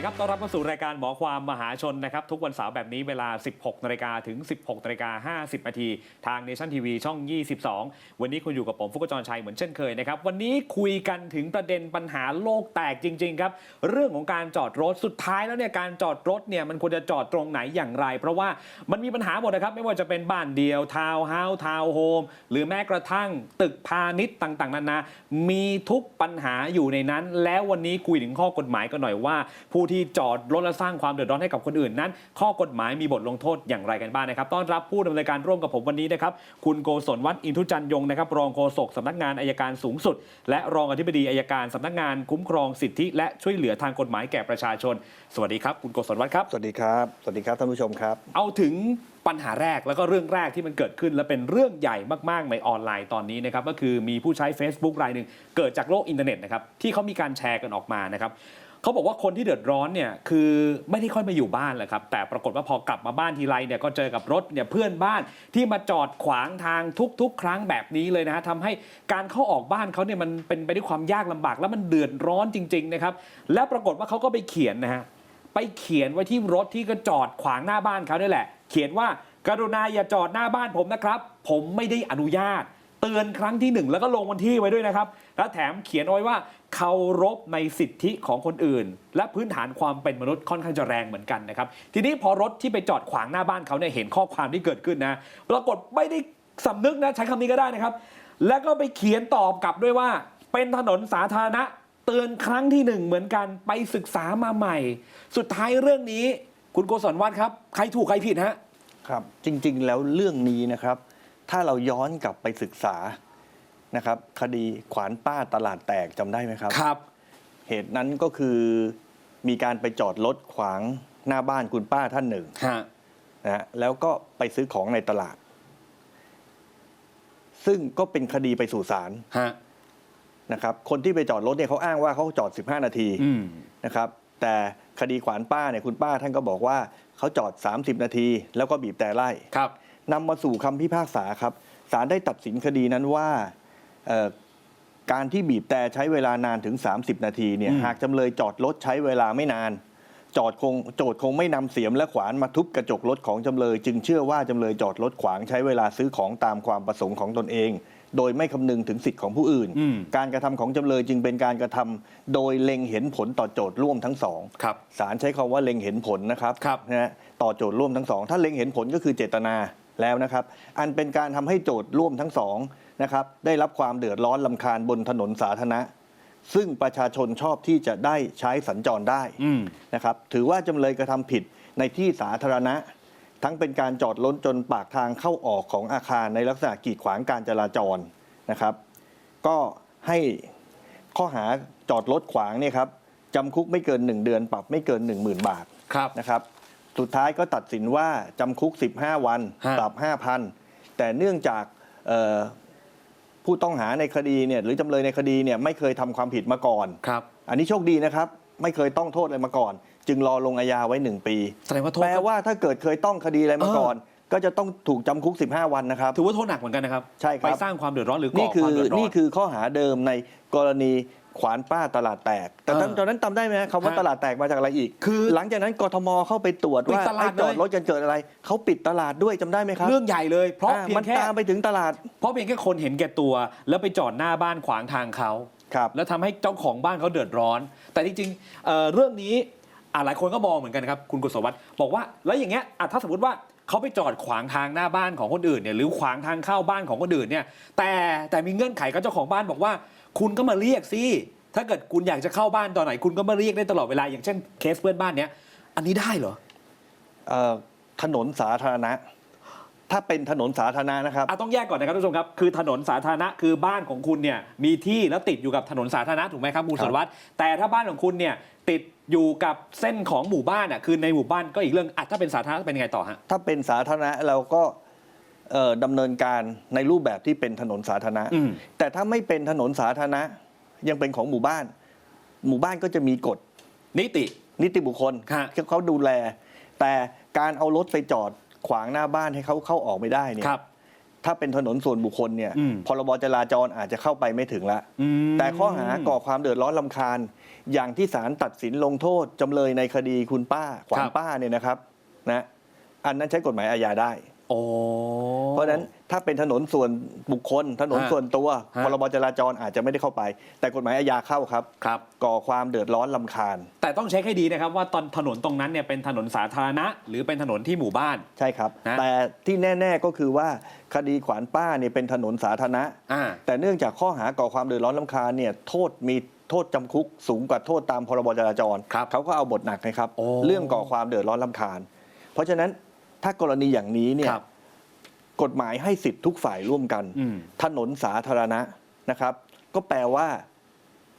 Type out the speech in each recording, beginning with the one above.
ดีครับ ต้อนรับเข้าสู่รายการหมอความมหาชนนะครับ ทุกวันเสาร์แบบนี้เวลา 16นาฬิกาถึง 16นาฬิกา50นาที ทางเนชั่นทีวีช่อง 22 วันนี้คุณอยู่กับผมฟุกจรชัยเหมือนเช่นเคยนะครับ วันนี้คุยกันถึงประเด็นปัญหาโลกแตกจริง ๆ ครับ เรื่องของการจอดรถสุดท้ายแล้วเนี่ยการจอดรถเนี่ยมันควรจะจอดตรงไหนอย่างไร เพราะว่ามันมีปัญหาหมดนะครับ ไม่ว่าจะเป็นบ้านเดียวทาวน์เฮาส์ทาวน์โฮมหรือแม้กระทั่งตึกพาณิชย์ต่างๆนานามีทุกปัญหาอยู่ในนั้น แล้ววันนี้คุยถึงข้อกฎหมายกันหน่อยว่าผู้ที่จอดรถและสร้างความเดือดร้อนให้กับคนอื่นนั้น ข้อกฎหมายมีบทลงโทษอย่างไรกันบ้างนะครับต้อนรับผู้ดำเนินการร่วมกับผมวันนี้นะครับคุณโกศลวัฒน์อินทุจันยงนะครับรองโฆษกสำนักงานอายการสูงสุด และรองอธิบดีอายการสำนักงานคุ้มครองสิทธิ และช่วยเหลือทางกฎหมายแก่ประชาชน สวัสดีครับ คุณโกศลวัฒน์ครับสวัสดีครับสวัสดีครับท่านผู้ชมครับ เอาถึง ปัญหาแรกแล้วก็เรื่องแรกที่มันเกิดขึ้น และเป็นเรื่องใหญ่มากๆในออนไลน์ตอนนี้นะครับก็คือมีผู้ใช้ Facebook รายหนึ่งเกิดจากโลกอินเทอร์เน็ตนะครับที่เขามีการแชร์กันออกมานะครับเขาบอกว่าคนที่เดือดร้อนเนี่ยคือไม่ได้ค่อยมาอยู่บ้านแหละครับแต่ปรากฏว่าพอกลับมาบ้านทีไรเนี่ยก็เจอกับรถเนี่ยเพื่อนบ้านที่มาจอดขวางทางทุก ๆ ครั้งแบบนี้เลยนะฮะทำให้การเข้าออกบ้านเขาเนี่ยมันเป็นไปด้วยความยากลำบาก แล้วมันเดือดร้อนจริง ๆนะครับ แล้วปรากฏว่าเขาก็ไปเขียนนะฮะ ไปเขียนไว้ที่รถที่ก็จอดขวางหน้าบ้านเขาด้วยแหละ เขียนว่ากรุณาอย่าจอดหน้าบ้านผมนะครับ ผมไม่ได้อนุญาต เตือนครั้งที่หนึ่งแล้วก็ลงวันที่ไว้ด้วยนะครับ แล้วแถมเขียนเอาไว้ว่าเคารพในสิทธิของคนอื่น และพื้นฐานความเป็นมนุษย์ค่อนข้างจะแรงเหมือนกันนะครับ ทีนี้พอรถที่ไปจอดขวางหน้าบ้านเขาเนี่ยเห็นข้อความที่เกิดขึ้นนะปรากฏไม่ได้สำนึกนะใช้คำนี้ก็ได้นะครับ แล้วก็ไปเขียนตอบกลับด้วยว่า เป็นถนนสาธารณะ ตือนครั้งที่หนึ่งเหมือนกันไปศึกษามาใหม่ สุดท้ายเรื่องนี้ คุณโกศลวัฒน์ครับใครถูกใครผิดฮะครับจริงๆแล้วเรื่องนี้นะครับ ถ้าเราย้อนกลับไปศึกษานะครับ คดีขวานป้าตลาดแตกจำได้ไหมครับ ครับ เหตุนั้นก็คือมีการไปจอดรถขวางหน้าบ้านคุณป้าท่านหนึ่งฮะนะฮะแล้วก็ไปซื้อของในตลาด ซึ่งก็เป็นคดีไปสู่ศาลฮะ นะครับคนที่ไปจอดรถเนี่ยเขาอ้างว่าเขาจอด 15 นาทีอืมนะครับแต่คดีขวานป้าเนี่ยคุณป้าท่านก็บอกว่าเขาจอด 30 นาที แล้วก็บีบแต่ไล่ครับนำมาสู่คำพิพากษาครับศาลได้ตัดสินคดีนั้นว่าเอ่อการที่บีบแต่ใช้เวลานานถึง 30 นาทีเนี่ยอืมหากจำเลยจอดรถใช้เวลาไม่นาน จอดคงโจทย์คงไม่นำเสียมและขวานมาทุบกระจกรถของจำเลย จึงเชื่อว่าจำเลยจอดรถขวางใช้เวลาซื้อของตามความประสงค์ของตนเอง โดยไม่คำนึงถึงสิทธิ์ของผู้อื่นอืมการกระทำของจำเลยจึงเป็นการกระทำโดยเล็งเห็นผลต่อโจทย์ร่วมทั้งสองครับศาลใช้คำว่าเล็งเห็นผลนะครับครับนะฮะต่อโจทย์ร่วมทั้งสองถ้าเล็งเห็นผลก็คือเจตนาแล้วนะครับ อันเป็นการทำให้โจทย์ร่วมทั้งสองนะครับได้รับความเดือดร้อนลำคาญบนถนนสาธารณะซึ่งประชาชนชอบที่จะได้ใช้สัญจรได้อืมนะครับ ถือว่าจำเลยกระทำผิดในที่สาธารณะ ทั้งเป็นการจอดล้นจนปากทางเข้าออกของอาคารในลักษณะกีดขวางการจราจรนะครับ ก็ให้ข้อหาจอดรถขวางเนี่ยครับจำคุกไม่เกิน 1 เดือนปรับไม่เกิน 10,000 บาทครับนะครับสุดท้ายก็ตัดสินว่าจำคุก 15 วันฮะปรับ 5,000 แต่เนื่องจากเอ่อผู้ต้องหาในคดีเนี่ยหรือจำเลยในคดีเนี่ยไม่เคยทำความผิดมาก่อนครับอันนี้โชคดีนะครับ ไม่เคยต้องโทษอะไรมาก่อน จึงรอลงอาญาไว้ 1 ปีแสดงว่าโทษ แปลว่าถ้าเกิดเคยต้องคดีอะไรมาเออก่อน ก็จะต้องถูกจำคุก 15 วันนะครับ ถือว่าโทษหนักเหมือนกันนะครับ ใช่ครับ ไปสร้างความเดือดร้อนหรือก่นี่อคืความอเดือดร้อน นี่คือข้อหาเดิมในกรณีขวานป้าตลาดแตก แต่ตอนเออตอนนั้นจำได้ไหมคำว่าฮะตลาดแตกมาจากอะไรอีก คือหลังจากนั้นกทมเข้าไปตรวจปิดว่าตลาดไอ้จอดเลย รถกันเกิดอะไร เขาปิดตลาดด้วยจำได้ไหมครับเรื่องใหญ่เลยเพราะอ่าเพียมันงแค่ตามไปถึงตลาดเพราะเพียงแค่คนเห็นแก่ตัว แล้วไปจอดหน้าบ้านขวางทางเขา ครับ แล้วทำให้เจ้าของบ้านเขาเดือดร้อน แต่จริงๆเอ่อเรื่องนี้ อะหลายคนก็มองเหมือนกันนะครับคุณกุศลวัฒน์บอกว่าแล้วอย่างเงี้ยอะถ้าสมมติว่าเขาไปจอดขวางทางหน้าบ้านของคนอื่นเนี่ยหรือขวางทางเข้าบ้านของคนอื่นเนี่ยแต่แต่มีเงื่อนไขกับเจ้าของบ้านบอกว่า คุณก็มาเรียกสิถ้าเกิดคุณอยากจะเข้าบ้านตอนไหน คุณก็มาเรียกได้ตลอดเวลาอย่างเช่นเคสเพื่อนบ้านเนี้ยอันนี้ได้เหรอเอ่อถนนสาธารณะ ถ้าเป็นถนนสาธารณะนะครับ อะต้องแยกก่อนนะครับทุกผู้ชมครับคือถนนสาธารณะคือบ้านของคุณเนี่ยมีที่แล้วติดอยู่กับถนนสาธารณะถูกไหมครับคุณครับสรวัตรแต่ถ้าบ้านของคุณเนี่ยติด อยู่กับเส้นของหมู่บ้านอะคือในหมู่บ้านก็อีกเรื่องอะถ้าเป็นสาธารณะเป็นยังไงต่อฮะ ถ้าเป็นสาธารณะเราก็เอ่อดำเนินการในรูปแบบที่เป็นถนนสาธารณะ อืม แต่ถ้าไม่เป็นถนนสาธารณะยังเป็นของหมู่บ้าน หมู่บ้านก็จะมีกฎ นิติ นิติบุคคลฮะ ที่เขาดูแล แต่การเอารถไปจอดขวางหน้าบ้านให้เขาเข้าออกไม่ได้เนี่ยครับ ถ้าเป็นถนนส่วนบุคคลเนี่ยอืม พรบจราจรอาจจะเข้าไปไม่ถึงละ อืม แต่ข้อหาก่อความเดือดร้อนลำคาญ อย่างที่ศาลตัดสินลงโทษจำเลยในคดีคุณป้าขวานป้าเนี่ยนะครับนะอันนั้นใช้กฎหมายอาญาได้ โอ้ เพราะฉะนั้นถ้าเป็นถนนส่วนบุคคล ถนนฮะส่วนตัวฮะ พรบจราจรอาจจะไม่ได้เข้าไป แต่กฎหมายอาญาเข้าครับ ครับ ก่อความเดือดร้อนลำคาญแต่ต้องเช็คให้ดีนะครับว่าตอนถนนตรงนั้นเนี่ยเป็นถนนสาธารณะ หรือเป็นถนนที่หมู่บ้าน ใช่ครับนะแต่ที่แน่ ๆก็คือว่าคดีขวานป้าเนี่ยเป็นถนนสาธารณะ อ่า แต่เนื่องจากข้อหาก่อความเดือดร้อนลำคาญเนี่ยโทษมีโทษจำคุกสูงกว่าโทษตามพรบจราจร ครับเขาก็เอาบทหนักนะครับ โอ้ เรื่องก่อความเดือดร้อนลำคาญ เพราะฉะนั้น ถ้ากรณีอย่างนี้เนี่ยครับกฎหมายให้สิทธิ์ทุกฝ่ายร่วมกัน อืม ถนนสาธารณะนะครับ ก็แปลว่า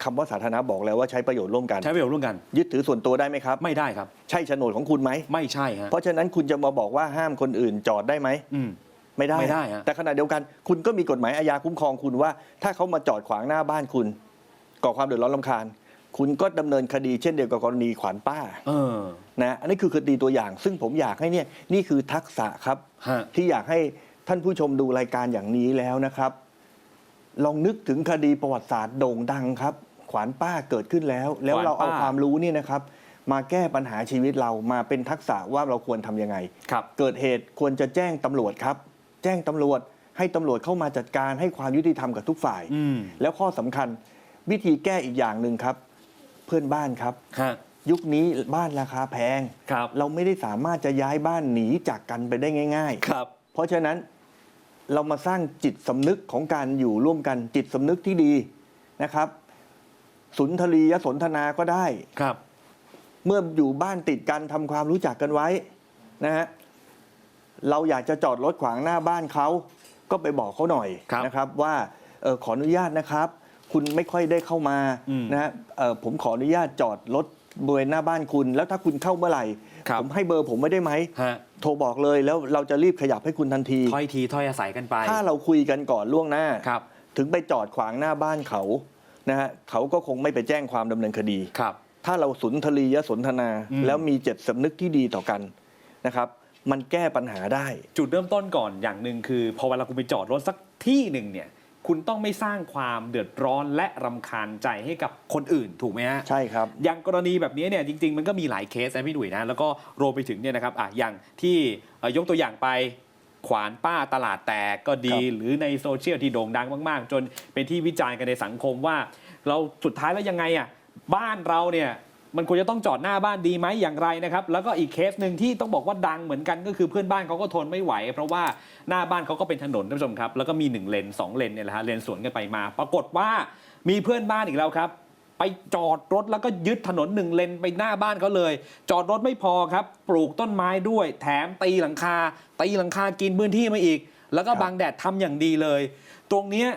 คำว่าสาธารณะบอกแล้วว่าใช้ประโยชน์ร่วมกัน ใช้ประโยชน์ร่วมกัน ยึดถือส่วนตัวได้ไหมครับ ไม่ได้ครับ ใช่โฉนดของคุณไหม ไม่ใช่ฮะเพราะฉะนั้นคุณจะมาบอกว่าห้ามคนอื่นจอดได้ไหม อืม ไม่ได้ ไม่ได้ฮะ แต่ขณะเดียวกัน คุณก็มีกฎหมายอาญาคุ้มครองคุณว่า ถ้าเขามาจอดขวางหน้าบ้านคุณ ก่อความเดือดร้อนลำคาญ คุณก็ดำเนินคดีเช่นเดียวกับกรณีขวานป้าเออ นะอันนี้คือคดีตัวอย่าง ซึ่งผมอยากให้เนี่ยนี่คือทักษะครับ ฮะ ที่อยากให้ท่านผู้ชมดูรายการอย่างนี้แล้วนะครับ ลองนึกถึงคดีประวัติศาสตร์โด่งดังครับ ขวานป้าเกิดขึ้นแล้ว แล้วเราเอาขวานป้าความรู้นี่นะครับ มาแก้ปัญหาชีวิตเรามาเป็นทักษะว่าเราควรทำยังไง ครับ เกิดเหตุควรจะแจ้งตำรวจครับ แจ้งตำรวจให้ตำรวจเข้ามาจัดการให้ความยุติธรรมกับทุกฝ่าย อืม แล้วข้อสำคัญวิธีแก้อีกอย่างหนึ่งครับเพื่อนบ้านครับ ฮะ ยุคนี้บ้านราคาแพง ครับ เราไม่ได้สามารถจะย้ายบ้านหนีจากกันไปได้ง่าย ครับ ๆ เพราะฉะนั้นเรามาสร้างจิตสำนึกของการอยู่ร่วมกันจิตสำนึกที่ดีนะครับ สุนทรียสนทนาก็ได้ ครับ เมื่ออยู่บ้านติดกันทำความรู้จักกันไว้นะฮะเราอยากจะจอดรถขวางหน้าบ้านเขาก็ไปบอกเขาหน่อยครับ นะครับ ว่าเออขออนุญาตนะครับ คุณไม่ค่อยได้เข้ามาอืมนะฮะเอ่อผมขออนุญาตจอดรถบริเวณหน้าบ้านคุณ แล้วถ้าคุณเข้าเมื่อไหร่ครับผมให้เบอร์ผมไม่ได้ไหมฮะโทรบอกเลยแล้วเราจะรีบขยับให้คุณทันทีถ้อยทีถ้อยอาศัยกันไป ถ้าเราคุยกันก่อนล่วงหน้าครับถึงไปจอดขวางหน้าบ้านเขานะฮะเขาก็คงไม่ไปแจ้งความดำเนินคดีครับ ถ้าเราสุนทรียสนทนาอืมแล้วมีเจตสำนึกที่ดีต่อกันนะครับ มันแก้ปัญหาได้ จุดเริ่มต้นก่อนอย่างหนึ่งคือ พอเวลาคุณไปจอดรถสักที่หนึ่งเนี่ย คุณต้องไม่สร้างความเดือดร้อนและรำคาญใจให้กับคนอื่นถูกไหมฮะ ใช่ครับ อย่างกรณีแบบนี้เนี่ยจริง ๆ มันก็มีหลายเคสนะพี่ดุยนะแล้วก็รวมไปถึงเนี่ยนะครับอะอย่างที่เอ่อยกตัวอย่างไปขวานป้าตลาดแตกก็ดีครับหรือในโซเชียลที่โด่งดังมาก ๆ จนเป็นที่วิจารณ์กันในสังคมว่า เราสุดท้ายแล้วยังไงอะบ้านเราเนี่ย มันควรจะต้องจอดหน้าบ้านดีไหมอย่างไรนะครับ แล้วก็อีกเคสหนึ่งที่ต้องบอกว่าดังเหมือนกันก็คือเพื่อนบ้านเขาก็ทนไม่ไหว เพราะว่าหน้าบ้านเขาก็เป็นถนนท่านผู้ชมครับ แล้วก็มีหนึ่งเลนสองเลนเนี่ยแหละฮะเลนสวนกันไปมา ปรากฏว่ามีเพื่อนบ้านอีกแล้วครับ ไปจอดรถแล้วก็ยึดถนนหนึ่งเลนไปหน้าบ้านเขาเลย จอดรถไม่พอครับ ปลูกต้นไม้ด้วย แถมตีหลังคาตีหลังคากินพื้นที่มาอีก แล้วก็ครับบังแดดทำอย่างดีเลย ตรงเนี้ย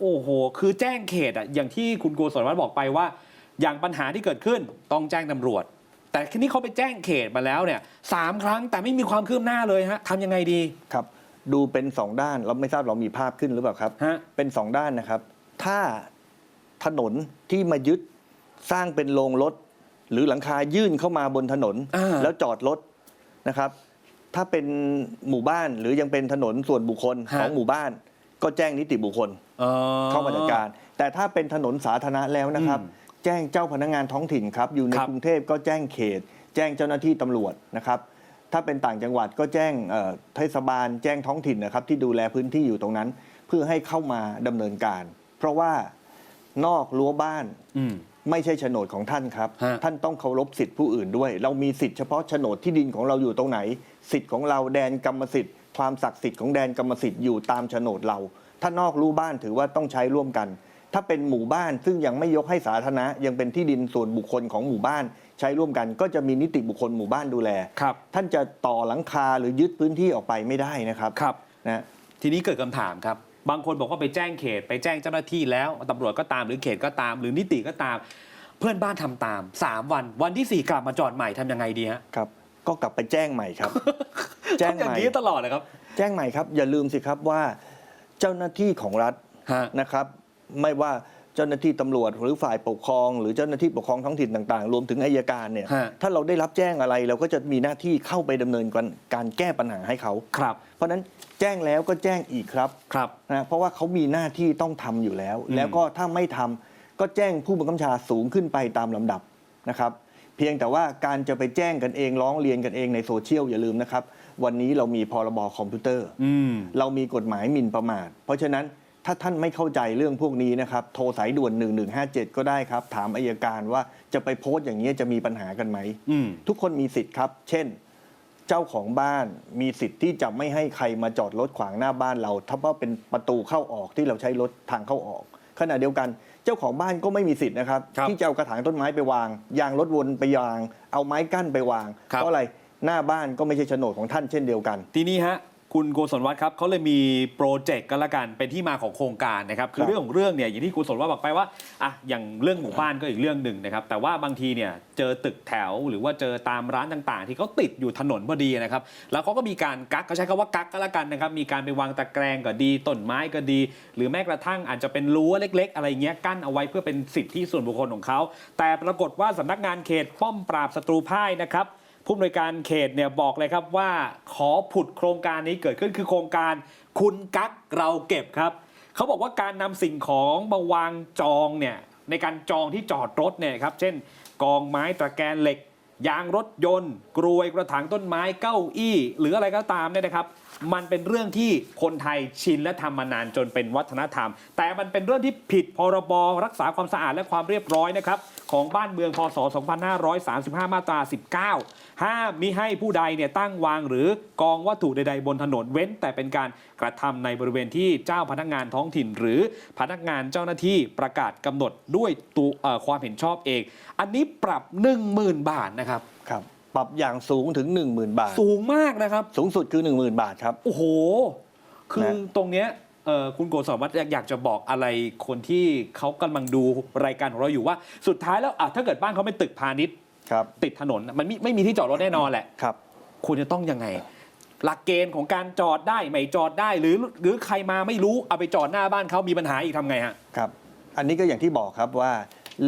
โอ้โห คือแจ้งเขตอะอย่างที่คุณโกศลวัฒน์บอกไปว่า อย่างปัญหาที่เกิดขึ้นต้องแจ้งตำรวจ แต่ทีนี้เขาไปแจ้งเขตมาแล้วเนี่ยสามครั้งแต่ไม่มีความคืบหน้าเลยฮะทำยังไงดี ครับดูเป็นสองด้านเราไม่ทราบเรามีภาพขึ้นหรือเปล่าครับ ฮะ เป็นสองด้านนะครับ ถ้าถนนที่มายึดสร้างเป็นโรงรถ หรือหลังคายื่นเข้ามาบนถนน อ่า แล้วจอดรถนะครับ ถ้าเป็นหมู่บ้านหรือยังเป็นถนนส่วนบุคคลฮะ ของหมู่บ้าน ก็แจ้งนิติบุคคลอ๋อเข้ามาจัดการ แต่ถ้าเป็นถนนสาธารณะแล้วนะครับอืม แจ้งเจ้าพนักงานท้องถิ่นครับอยู่ในครับ กรุงเทพก็แจ้งเขต แจ้งเจ้าหน้าที่ตำรวจนะครับ ถ้าเป็นต่างจังหวัดก็แจ้งเอ่อเทศบาล แจ้งท้องถิ่นนะครับ ที่ดูแลพื้นที่อยู่ตรงนั้น เพื่อให้เข้ามาดำเนินการ เพราะว่านอกรั้วบ้าน อืม ไม่ใช่โฉนดของท่านครับ ฮะ ท่านต้องเคารพสิทธิผู้อื่นด้วย เรามีสิทธิเฉพาะโฉนดที่ดินของเราอยู่ตรงไหน สิทธิ์ของเราแดนกรรมสิทธิ์ ความศักดิ์สิทธิ์ของแดนกรรมสิทธิ์อยู่ตามโฉนดเรา ถ้านอกรู้บ้านถือว่าต้องใช้ร่วมกัน ถ้าเป็นหมู่บ้านซึ่งยังไม่ยกให้สาธารณะ ยังเป็นที่ดินส่วนบุคคลของหมู่บ้าน ใช้ร่วมกันก็จะมีนิติบุคคลหมู่บ้านดูแล ครับ ท่านจะต่อหลังคาหรือยึดพื้นที่ออกไปไม่ได้นะครับครับ นะทีนี้เกิดคำถามครับ บางคนบอกว่าไปแจ้งเขต ไปแจ้งเจ้าหน้าที่แล้วตำรวจก็ตามหรือเขตก็ตาม หรือนิติก็ตาม เพื่อนบ้านทำตาม 3 วัน วันที่ 4 กลับมาจอดใหม่ทำยังไงดีฮะครับ ก็กลับไปแจ้งใหม่ครับ แจ้งทำอย่าใหงม่นี้ตลอดเลยครับแจ้งใหม่ครับ อย่าลืมสิครับว่า เจ้าหน้าที่ของรัฐฮะนะครับ ไม่ว่าเจ้าหน้าที่ตำรวจหรือฝ่ายปกครองหรือเจ้าหน้าที่ปกครองท้องถิ่นต่างๆ รวมถึงอายการเนี่ยฮะ ถ้าเราได้รับแจ้งอะไรเราก็จะมีหน้าที่เข้าไปดำเนินการการแก้ปัญหาให้เขา ครับเพราะฉะนั้นแจ้งแล้วก็แจ้งอีกครับครับ นะเพราะว่าเขามีหน้าที่ต้องทำอยู่แล้วอืมแล้วก็ถ้าไม่ทำก็แจ้งผู้บังคับบัญชาสูงขึ้นไปตามลำดับนะครับ เพียงแต่ว่าการจะไปแจ้งกันเองร้องเรียนกันเองในโซเชียลอย่าลืมนะครับ วันนี้เรามีพรบคอมพิวเตอร์ อืม เรามีกฎหมายหมิ่นประมาท เพราะฉะนั้น ถ้าท่านไม่เข้าใจเรื่องพวกนี้นะครับโทรสายด่วน 1157 ก็ได้ครับ ถามอายการว่าจะไปโพสต์อย่างนี้ยจะมีปัญหากันไหมอืมทุกคนมีสิทธิ์ครับ เช่น เจ้าของบ้านมีสิทธิ์ที่จะไม่ให้ใครมาจอดรถขวางหน้าบ้านเรา ถ้าว่าเป็นประตูเข้าออกที่เราใช้รถทางเข้าออก ขณะเดียวกันเจ้าของบ้านก็ไม่มีสิทธิ์นะครับครับที่จะเอากระถางต้นไม้ไปวาง ยางรถวนไปวาง เอาไม้กั้นไปวางครับเพราะอะไรหน้าบ้านก็ไม่ใช่โฉนดของท่านเช่นเดียวกัน ทีนี้ฮะ คุณโกศลวัฒน์ครับเขาเลยมีโปรเจกต์กันละกันเป็นที่มาของโครงการนะครับคือครับเรื่องของเรื่องเนี่ยอย่างที่คุณโกศลวัฒน์บอกไปว่าอะอย่างเรื่องหมู่บ้านก็อีกเรื่องหนึ่งนะครับแต่ว่าบางทีเนี่ยเจอตึกแถวหรือว่าเจอตามร้านต่างๆ ที่เขาติดอยู่ถนนพอดีนะครับแล้วเขาก็มีการกักเขาใช้คำว่ากักก็แล้วกันนะครับมีการไปวางตะแกรงก็ดีต้นไม้ก็ดี หรือแม้กระทั่งอาจจะเป็นรั้วเล็ก ๆ อะไรเงี้ยกั้นเอาไว้เพื่อเป็นสิทธิส่วนบุคคลของเขาแต่ปรากฏว่าสำนักงานเขตป้อมปราบศัตรูพ่ายนะครับ ผู้อำนวยการเขตเนี่ยบอกเลยครับว่าขอผุดโครงการนี้เกิดขึ้นคือโครงการคุณกักเราเก็บครับเขาบอกว่าการนำสิ่งของมาวางจองเนี่ยในการจองที่จอดรถเนี่ยครับเช่น กองไม้ตะแกรงเหล็ก ยางรถยนต์ กรวยกระถางต้นไม้เก้าอี้ หรืออะไรก็ตามเนี่ยนะครับ มันเป็นเรื่องที่คนไทยชินและทำมานานจนเป็นวัฒนธรรม แต่มันเป็นเรื่องที่ผิดพรบรักษาความสะอาดและความเรียบร้อยนะครับของบ้านเมืองพศ 2535 มาตรา 19 ห้ามมิให้ผู้ใดเนี่ยตั้งวางหรือกองวัตถุใดๆบนถนนเว้น แต่เป็นการกระทำในบริเวณที่เจ้าพนักงานท้องถิ่น หรือพนักงานเจ้าหน้าที่ประกาศกำหนดด้วยตัวความเห็นชอบเอง อันนี้ปรับ 10,000 บาทนะครับครับ ปรับอย่างสูงถึง 10,000 บาท สูงมากนะครับ สูงสุดคือ 10,000 บาทครับ โอ้โห คือนะตรงเนี้ยเอ่อคุณโกศลวัฒน์อยากจะบอกอะไรคนที่เขากำลังดูรายการของเราอยู่ว่าสุดท้ายแล้วอะถ้าเกิดบ้านเขาเป็นตึกพาณิชย์ครับติดถนนมันไม่ไม่มีที่จอดรถแน่นอนแหละ ครับ คุณจะต้องยังไง หลักเกณฑ์ของการจอดได้ไม่จอดได้หรือหรือใครมาไม่รู้เอาไปจอดหน้าบ้านเขามีปัญหาอีกทำไงฮะ ครับ อันนี้ก็อย่างที่บอกครับว่า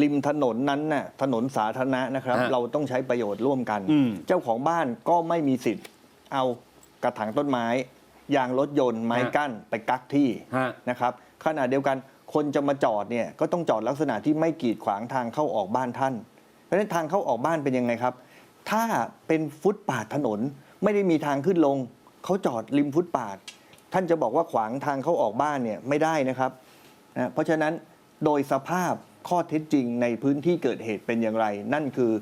ริมถนนนั้นน่ะถนนสาธารณะนะครับ ฮะเราต้องใช้ประโยชน์ร่วมกัน อืม เจ้าของบ้านก็ไม่มีสิทธิ์ เอากระถางต้นไม้ ยางรถยนต์ไม้กั้นไปกักที่ฮะ นะครับขณะเดียวกันคนจะมาจอดเนี่ยก็ต้องจอดลักษณะที่ไม่กีดขวางทางเข้าออกบ้านท่าน เพราะฉะนั้นทางเข้าออกบ้านเป็นยังไงครับ ถ้าเป็นฟุตปาดถนนไม่ได้มีทางขึ้นลงเขาจอดริมฟุตปาด ท่านจะบอกว่าขวางทางเข้าออกบ้านเนี่ยไม่ได้นะครับนะเพราะฉะนั้นโดยสภาพ ข้อเท็จจริงในพื้นที่เกิดเหตุเป็นอย่างไร นั่นคือ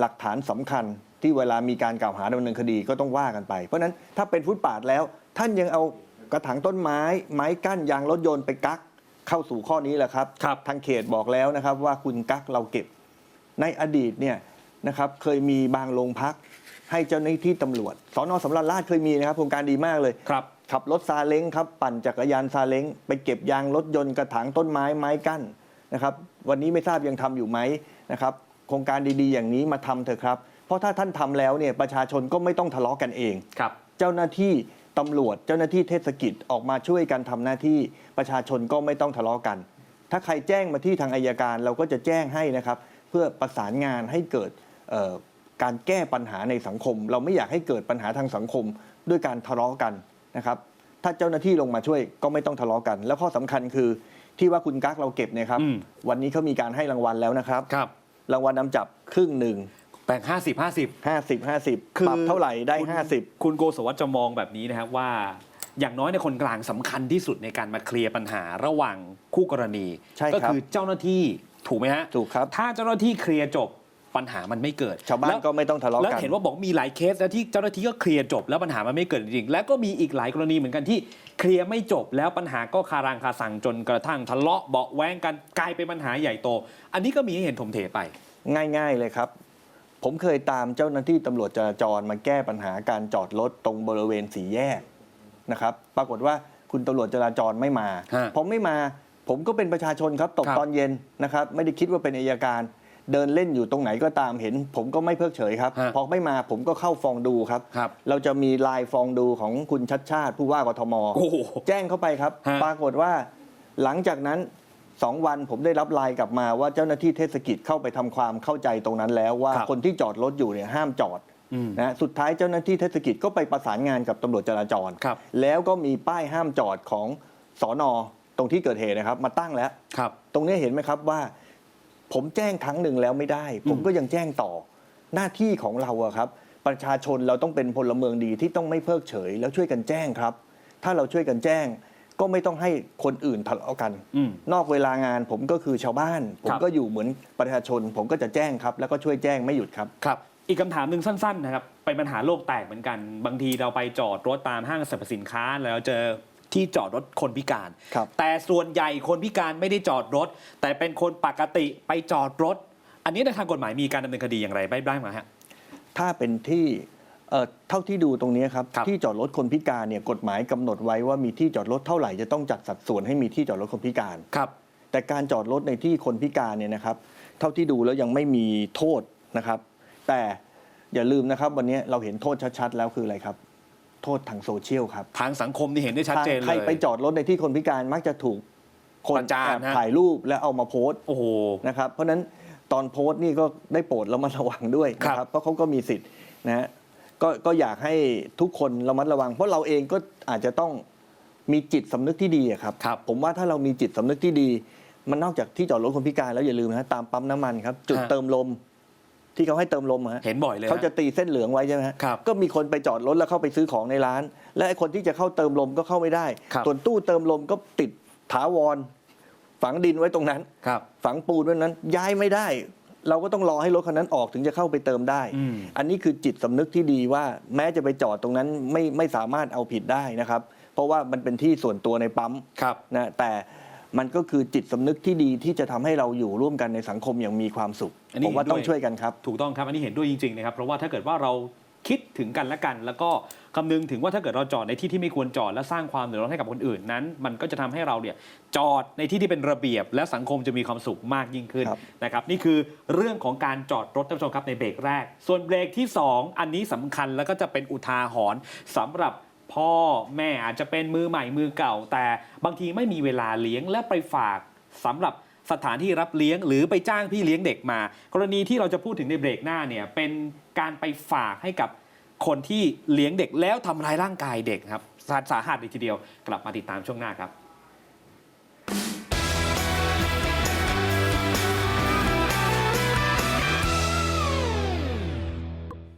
หลักฐานสำคัญที่เวลามีการกล่าวหาดำเนินคดีก็ต้องว่ากันไป เพราะฉะนั้นถ้าเป็นฟุตปาดแล้ว ท่านยังเอากระถางต้นไม้ ไม้กั้นยางรถยนต์ไปกักเข้าสู่ข้อนี้แหละครับครับทางเขตบอกแล้วนะครับว่าคุณกักเราเก็บ ในอดีตเนี่ยนะครับเคยมีบางโรงพักให้เจ้าหน้าที่ตำรวจสอนอสำราญราชเคยมีนะครับโครงการดีมากเลยครับขับรถซาเล้งครับปั่นจักรยานซาเล้งไปเก็บยางรถยนต์กระถางต้นไม้ไม้กั้น นะครับวันนี้ไม่ทราบยังทำอยู่ไหมนะครับโครงการดีๆ อย่างนี้มาทำเถอะครับ เพราะถ้าท่านทำแล้วเนี่ยประชาชนก็ไม่ต้องทะเลาะกันเองครับ เจ้าหน้าที่ตำรวจเจ้าหน้าที่เทศกิจออกมาช่วยกันทำหน้าที่ประชาชนก็ไม่ต้องทะเลาะกัน ถ้าใครแจ้งมาที่ทางอายการเราก็จะแจ้งให้นะครับ เพื่อประสานงานให้เกิดเอ่อการแก้ปัญหาในสังคม เราไม่อยากให้เกิดปัญหาทางสังคมด้วยการทะเลาะกันนะครับ ถ้าเจ้าหน้าที่ลงมาช่วยก็ไม่ต้องทะเลาะกัน แล้วข้อสำคัญคือ ที่ว่าคุณกั๊กเราเก็บเนี่ยครับ อืม วันนี้เขามีการให้รางวัลแล้วนะครับ ครับ รางวัลนำจับครึ่งหนึ่งแบ่ง 50 50 50 50คือปรับเท่าไหร่ได้ คุณ50 คุณโกศวัตจะมองแบบนี้นะครับว่า อย่างน้อยในยคนกลางสำคัญที่สุดในการมาเคลียร์ปัญหาระหว่างคู่กรณี ใช่ครับก็คือเจ้าหน้าที่ถูกไหมฮะถูกครับ ถ้าเจ้าหน้าที่เคลียร์จบ ปัญหามันไม่เกิดชาวบ้านแล้ก็ไม่ต้องทะเลาะแล้วกันเห็นว่าบอกมีหลายเคสแล้วที่เจ้าหน้าที่ก็เคลียร์จบ แล้วปัญหามันไม่เกิดจริงๆแล้วก็มีอีกหลายกรณีเหมือนกันที่เคลียร์ไม่จบ แล้วปัญหาก็คารางคาสังจนกระทั่งทะเลาะเบาะแว้งกันกลายเป็นปัญหาใหญ่โต อันนี้ก็มีให้เห็นถมเทไป ง่าย ๆเลยครับผมเคยตามเจ้าหน้าที่ตำรวจจราจรมาแก้ปัญหาการจอดรถตรงบริเวณสี่แยกนะครับ ปรากฏว่าคุณตำรวจจราจรไม่มาฮะผมไม่มา ผมก็เป็นประชาชนครับตกครับตอนเย็นนะครับ ไม่ได้คิดว่าเป็นอายการ เดินเล่นอยู่ตรงไหนก็ตามเห็น ผมก็ไม่เพิกเฉยครับ ฮะพอไม่มาผมก็เข้าฟองดูครับ ครับเราจะมีลายฟองดูของคุณชัดชาติผู้ว่ากทม โอ้โหแจ้งเข้าไปครับ ฮะ ปรากฏว่าหลังจากนั้นสองวันผมได้รับไลน์กลับมาว่าเจ้าหน้าที่เทศกิจเข้าไปทำความเข้าใจตรงนั้นแล้วว่าครับ คนที่จอดรถอยู่เนี่ยห้ามจอด อืม นะสุดท้ายเจ้าหน้าที่เทศกิจก็ไปประสานงานกับตำรวจจราจร ครับ แล้วก็มีป้ายห้ามจอดของสอนอตรงที่เกิดเหตุนะครับ มาตั้งแล้ว ครับ ตรงนี้เห็นไหมครับว่า ผมแจ้งครั้งหนึ่งแล้วไม่ได้ ผมก็ยังแจ้งต่อหน้าที่ของเราอะครับ ประชาชนเราต้องเป็นพลเมืองดีที่ต้องไม่เพิกเฉย แล้วช่วยกันแจ้งครับ ถ้าเราช่วยกันแจ้ง ก็ไม่ต้องให้คนอื่นทะเลาะกัน อืม นอกเวลางานผมก็คือชาวบ้าน ผมก็อยู่เหมือนประชาชน ผมก็จะแจ้งครับ แล้วก็ช่วยแจ้งไม่หยุดครับ ครับ อีกคำถามหนึ่งสั้นๆนะครับเป็นปัญหาโลกแตกเหมือนกัน บางทีเราไปจอดรถตามห้างสรรพสินค้า แล้วเจอ ที่จอดรถคนพิการครับแต่ส่วนใหญ่คนพิการไม่ได้จอดรถ แต่เป็นคนปกติไปจอดรถ อันนี้ในทางกฎหมายมีการดำเนินคดีอย่างไรบ้างไหมฮะถ้าเป็นที่เอ่อเท่าที่ดูตรงนี้ครับครับที่จอดรถคนพิการเนี่ยกฎหมายกำหนดไว้ว่ามีที่จอดรถเท่าไหร่จะต้องจัดสัดส่วนให้มีที่จอดรถคนพิการครับแต่การจอดรถในที่คนพิการเนี่ยนะครับ เท่าที่ดูแล้วยังไม่มีโทษนะครับ แต่อย่าลืมนะครับ วันนี้เราเห็นโทษชัดๆ แล้วคืออะไรครับโทษทางโซเชียลครับทางสังคมนี่เห็นได้ชัดเจนใคเลรยไปจอดรถในที่คนพิการมักจะถูกคนประจานแอบฮะ ถ่ายรูปแล้วเอามาโพสต์โอ้โห นะครับเพราะฉะนั้นตอนโพสต์นี่ก็ได้โปรดระมัดระวังด้วยนะคครัรับบ เพราะเขาก็มีสิทธิ์นะฮะก็ก็อยากให้ทุกคนระมัดระวัง เพราะเราเองก็อาจจะต้องมีจิตสำนึกที่ดีอะครับ ครับ ผมว่าถ้าเรามีจิตสำนึกที่ดี มันนอกจากที่จอดรถคนพิการแล้วอย่าลืมนะตามปั๊มน้ำมันครับ จุดฮะ เติมลม ที่เขาให้เติมลมอะฮะเห็นบ่อยเลยเขาจะตีเส้นเหลืองไว้ใช่ไหมฮะครับก็มีคนไปจอดรถแล้วเข้าไปซื้อของในร้าน และไอ้คนที่จะเข้าเติมลมก็เข้าไม่ได้ ครับ ส่วนตู้เติมลมก็ติดถาวร ฝังดินไว้ตรงนั้น ครับ ฝังปูนไว้นั้นย้ายไม่ได้ เราก็ต้องรอให้รถคันนั้นออกถึงจะเข้าไปเติมได้ อืม อันนี้คือจิตสำนึกที่ดีว่าแม้จะไปจอดตรงนั้นไม่ไม่สามารถเอาผิดได้นะครับ เพราะว่ามันเป็นที่ส่วนตัวในปั๊ม ครับ นะแต่ มันก็คือจิตสำนึกที่ดีที่จะทำให้เราอยู่ร่วมกันในสังคมอย่างมีความสุขอันนี้ผมว่าเห็นด้วยต้องช่วยกันครับ ถูกต้องครับ อันนี้เห็นด้วยจริงๆนะครับ เพราะว่าถ้าเกิดว่าเราคิดถึงกันและกัน แล้วก็คำนึงถึงว่าถ้าเกิดเราจอดในที่ที่ไม่ควรจอดและสร้างความเดือดร้อนให้กับคนอื่นนั้น มันก็จะทำให้เราเนี่ยจอดในที่ที่เป็นระเบียบ และสังคมจะมีความสุขมากยิ่งขึ้นครับ นะครับนี่คือเรื่องของการจอดรถท่านผู้ชมครับในเบรกแรก ส่วนเบรกที่ 2 อันนี้สำคัญแล้วก็จะเป็นอุทาหรณ์สำหรับ พ่อแม่อาจจะเป็นมือใหม่มือเก่า แต่บางทีไม่มีเวลาเลี้ยงและไปฝากสำหรับสถานที่รับเลี้ยงหรือไปจ้างพี่เลี้ยงเด็กมา กรณีที่เราจะพูดถึงในเบรกหน้าเนี่ยเป็นการไปฝากให้กับคนที่เลี้ยงเด็กแล้วทำร้ายร่างกายเด็กครับสาสาหัสเลยทีเดียว กลับมาติดตามช่วงหน้าครับ